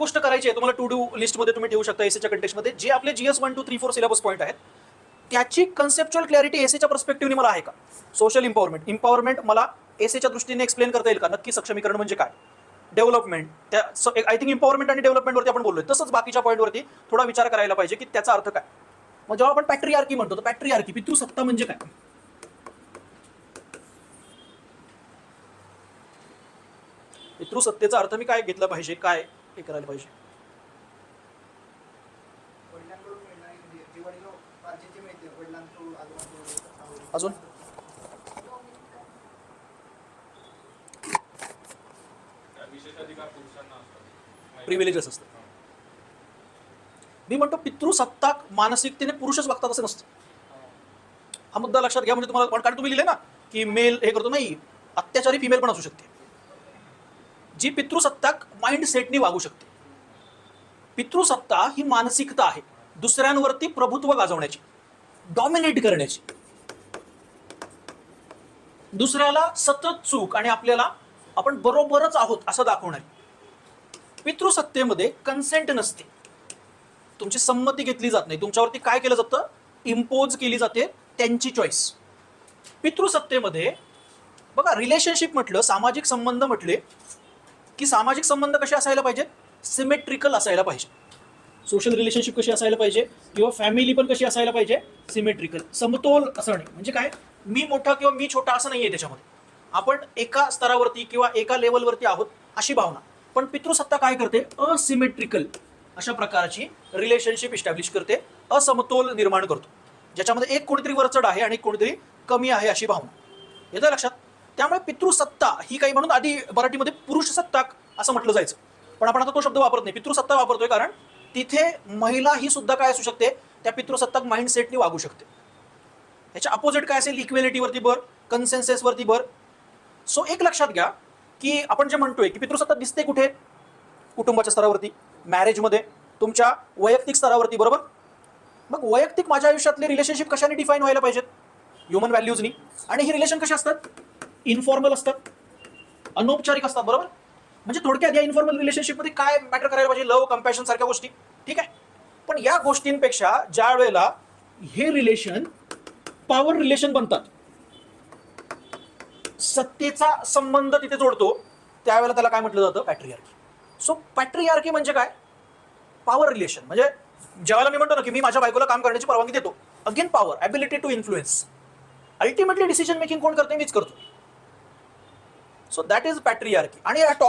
गोष्ट करायची आहे तुम्हाला टू डू लिस्टमध्ये तुम्ही ठेवू शकता एसीच्या कंटेक्समध्ये जे आपले GS one two three four syllabus point आहेत त्याची कन्सेप्च्युअल क्लॅरिटी एसेच्या पर्स्पेक्टिव्हने मला आहे का? सोशल इम्पॉवरमेंट इम्पॉवरमेंट मला एसीच्या दृष्टीने एक्सप्लेन करता येईल का? नक्की सक्षमीकरण म्हणजे काय? डेव्हलपमेंट त्या आय थिंक इम्पॉवरमेंट आणि डेव्हलपमेंटवरती आपण बोललोय. तसंच बाकीच्या पॉईंटवरती थोडा विचार करायला पाहिजे की त्याचा अर्थ काय? मग जेव्हा आपण पॅट्री आर्की म्हणतो तर पॅट्रिआर्की पितृसत्ता म्हणजे काय? पितृसत्तेचा अर्थ मी काय घेतला पाहिजे? काय? हे करायला पाहिजे. वडिलांकडून मिळणारी म्हणजे आजोबांकडून अजून? प्रिव्हिलेजेस असतात. मी म्हणतो पितृसत्ताक मानसिकतेने पुरुषच बघतात असं नसतं. हा. मुद्दा लक्षात घ्या म्हणजे तुम्हाला कारण तुम्ही लिहिले ना की मेल हे करतो नाही अत्याचारी फिमेल पण असू शकते. जी पितृसत्ताक माइंडसेटने वागू शकते. पितृसत्ता ही मानसिकता आहे. दुसऱ्यांवरती प्रभुत्व गाजवण्याची डॉमिनेट करण्याची. दुसऱ्याला सतत चूक आणि आपल्याला आपण बरोबरच आहोत असं दाखवणारी. पितृसत्तेमध्ये कन्सेंट नसते. तुमची संमती घेतली जात नाही. तुमच्यावरती काय केलं जातं? इम्पोज केली जाते त्यांची चॉईस पितृसत्तेमध्ये बघा रिलेशनशिप म्हटलं सामाजिक संबंध म्हटले की सामाजिक संबंध कसे असायला पाहिजे सिमेट्रिकल असायला पाहिजे. सोशल रिलेशनशिप कशी असायला पाहिजे? किंवा फॅमिली पण कशी असायला पाहिजे? सिमेट्रिकल समतोल असणे म्हणजे काय? मी मोठा किंवा मी छोटा असं नाहीये त्याच्यामध्ये. आपण एका स्तरावरती किंवा एका लेवलवरती आहोत अशी भावना. पण पितृसत्ता काय करते? असिमेट्रिकल अशा प्रकारची रिलेशनशिप इस्टॅब्लिश करते. असमतोल निर्माण करतो. ज्याच्यामध्ये एक कोणीतरी वरचढ आहे आणि कोणीतरी कमी आहे अशी भावना. येतं लक्षात? त्यामुळे पितृसत्ता ही काही म्हणून आधी मराठीमध्ये पुरुष सत्ताक असं म्हटलं जायचं. पण आपण आता तो शब्द वापरत नाही. पितृसत्ता वापरतोय कारण तिथे महिला ही सुद्धा काय असू शकते? त्या पितृसत्ताक माइंडसेटनी वागू शकते. ह्याच्या अपोजिट काय असेल? इक्वेलिटीवरती भर कन्सेन्सेसवरती भर. सो एक लक्षात घ्या की आपण जे म्हणतोय की पितृसत्ता दिसते कुठे? कुटुंबाच्या स्तरावरती मॅरेजमध्ये तुमच्या वैयक्तिक स्तरावरती बरोबर? मग वैयक्तिक माझ्या आयुष्यातले रिलेशनशिप कशाने डिफाईन व्हायला पाहिजेत? ह्युमन व्हॅल्यूजनी आणि ही रिलेशन कशी असतात? इन्फॉर्मल असतात. अनौपचारिक असतात बरोबर? म्हणजे थोडक्यात या इन्फॉर्मल रिलेशनशिपमध्ये काय मॅटर करायला पाहिजे? लव कम्पॅशन सारख्या गोष्टी. ठीक आहे? पण या गोष्टींपेक्षा ज्या वेळेला हे रिलेशन पॉवर रिलेशन बनतात सत्तेचा संबंध तिथे जोडतो त्यावेळेला त्याला काय म्हटलं जातं? पॅट्रियार्की सो पॅट्रियार्की म्हणजे काय? पॉवर रिलेशन म्हणजे ज्यावेळेला मी म्हणतो ना की मी माझ्या बायकोला काम करण्याची परवानगी देतो. Again power ability to influence ultimately decision making कोण करते मीच करतो. सो दॅट इज पॅट्रियार्की आणि या टॉप